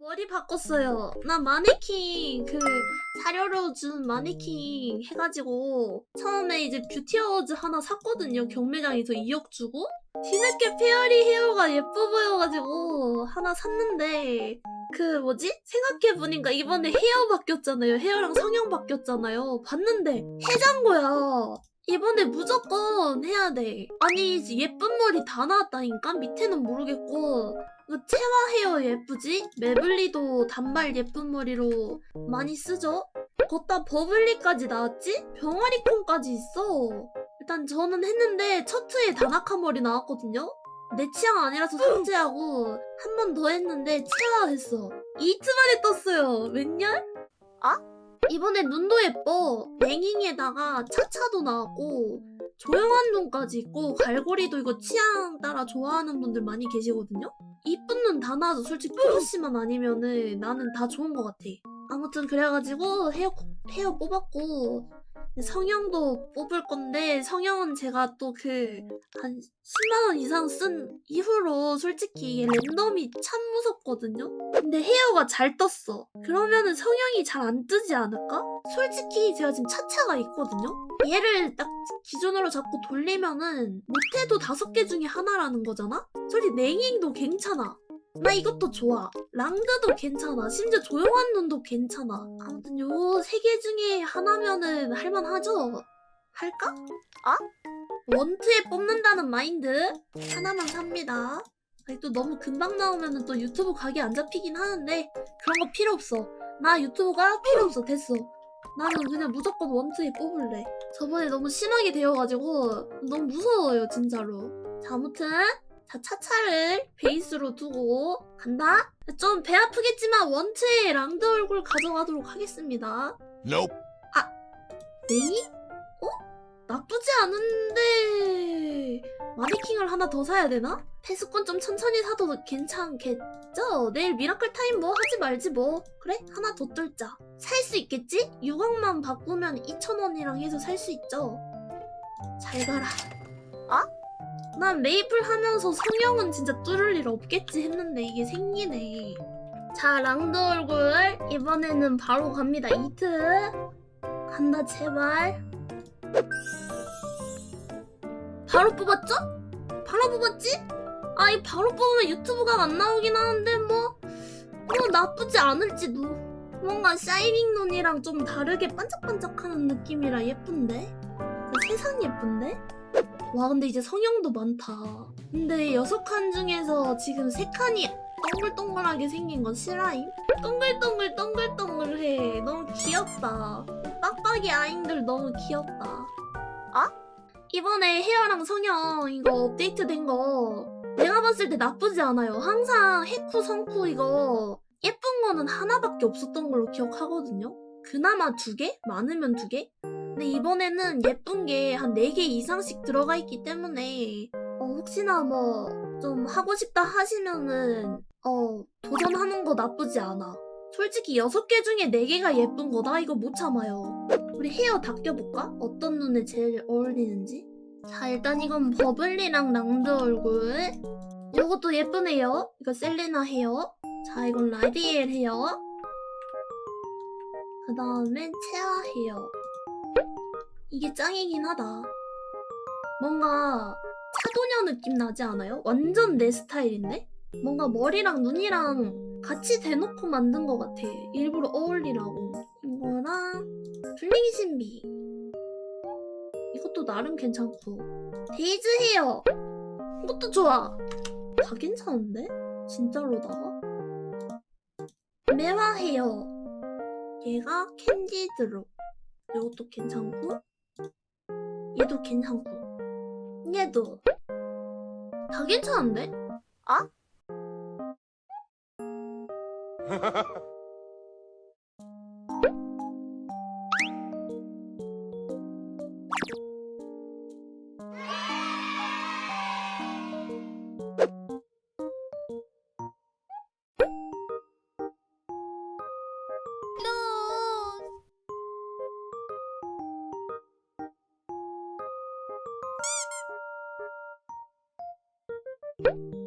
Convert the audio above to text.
머리 바꿨어요. 나 마네킹 그 사료로 준 마네킹 해가지고 처음에 이제 뷰티 어워즈 하나 샀거든요. 경매장에서 2억 주고 뒤늦게 페어리 헤어가 예뻐 보여가지고 하나 샀는데 그 뭐지? 생각해보니까 이번에 헤어 바뀌었잖아요. 헤어랑 성형 바뀌었잖아요. 봤는데 해장거야. 이번에 무조건 해야 돼. 아니 이제 예쁜 머리 다 나왔다니까 밑에는 모르겠고 그 채화 헤어 예쁘지? 매블리도 단발 예쁜 머리로 많이 쓰죠? 걷다 버블리까지 나왔지? 병아리 콩까지 있어. 일단 저는 했는데 첫 회에 다나카 머리 나왔거든요? 내 취향 아니라서 삭제하고 한 번 더 했는데 채화했어. 이틀 만에 떴어요. 웬열? 아? 이번에 눈도 예뻐. 랭잉에다가 차차도 나왔고 조용한 눈까지 있고 갈고리도 이거 취향 따라 좋아하는 분들 많이 계시거든요? 이쁜 눈 다 나와서 솔직히 푸르시만 아니면은 나는 다 좋은 것 같아. 아무튼 그래가지고 헤어 헤어 뽑았고 성형도 뽑을 건데 성형은 제가 또 그 한 10만 원 이상 쓴 이후로 솔직히 랜덤이 참 무섭거든요. 근데 헤어가 잘 떴어. 그러면은 성형이 잘 안 뜨지 않을까? 솔직히 제가 지금 차차가 있거든요. 얘를 딱 기준으로 잡고 돌리면은 못해도 다섯 개 중에 하나라는 거잖아? 솔직히 냉잉도 괜찮아. 나 이것도 좋아. 랑드도 괜찮아. 심지어 조용한 눈도 괜찮아. 아무튼 요 세 개 중에 하나면은 할만하죠? 할까? 아? 원투에 뽑는다는 마인드 하나만 삽니다. 아니, 또 너무 금방 나오면은 또 유튜브 가게 안 잡히긴 하는데 그런 거 필요 없어. 나 유튜브가 필요 없어. 됐어. 나는 그냥 무조건 원투에 뽑을래. 저번에 너무 심하게 되어가지고 너무 무서워요, 진짜로. 자, 아무튼 자, 차차를 베이스로 두고 간다. 좀 배 아프겠지만 원투에 랑드 얼굴 가져가도록 하겠습니다. Nope. 냉이? 어? 나쁘지 않은데 마네킹을 하나 더 사야 되나? 패스권 좀 천천히 사도 괜찮겠죠? 내일 미라클 타임 뭐 하지 말지 뭐 그래? 하나 더 뚫자 살 수 있겠지? 6억만 바꾸면 2천원이랑 해서 살 수 있죠? 잘 가라 아? 난 메이플 하면서 성형은 진짜 뚫을 일 없겠지 했는데 이게 생기네 자 랑드 얼굴 이번에는 바로 갑니다 이트 간다 제발 바로 뽑았죠? 바로 뽑았지? 아이 바로 뽑으면 유튜브가 안 나오긴 하는데 뭐, 뭐 나쁘지 않을지도 뭔가 샤이닝 눈이랑 좀 다르게 반짝반짝 하는 느낌이라 예쁜데? 그 세상 예쁜데? 와 근데 이제 성형도 많다 근데 여섯 칸 중에서 지금 세 칸이 동글동글하게 생긴 건 실화임? 동글동글 동글동글해 너무 귀엽다 빡빡이 아잉들 너무 귀엽다 아? 이번에 헤어랑 성형 이거 업데이트 된거 내가 봤을 때 나쁘지 않아요 항상 해쿠 성쿠 이거 예쁜 거는 하나밖에 없었던 걸로 기억하거든요 그나마 두 개? 많으면 두 개? 근데 이번에는 예쁜 게한네개 이상씩 들어가 있기 때문에 어, 혹시나 뭐 좀 하고 싶다 하시면은 어 도전하는 거 나쁘지 않아. 솔직히 여섯 개 중에 네 개가 예쁜 거다 이거 못 참아요. 우리 헤어 닦여볼까? 어떤 눈에 제일 어울리는지? 자 일단 이건 버블리랑 랑드 얼굴. 이것도 예쁘네요. 이거 셀레나 헤어. 자 이건 라디엘 헤어. 그 다음엔 채아 헤어. 이게 짱이긴 하다. 뭔가 차도녀 느낌 나지 않아요? 완전 내 스타일인데? 뭔가 머리랑 눈이랑 같이 대놓고 만든 것 같아. 일부러 어울리라고. 이거랑 블링 신비. 이것도 나름 괜찮고. 데이즈 헤어. 이것도 좋아. 다 괜찮은데? 진짜로다가. 매화 헤어. 얘가 캔디드로. 이것도 괜찮고. 얘도 괜찮고. 얘도. 다 괜찮은데? 아? you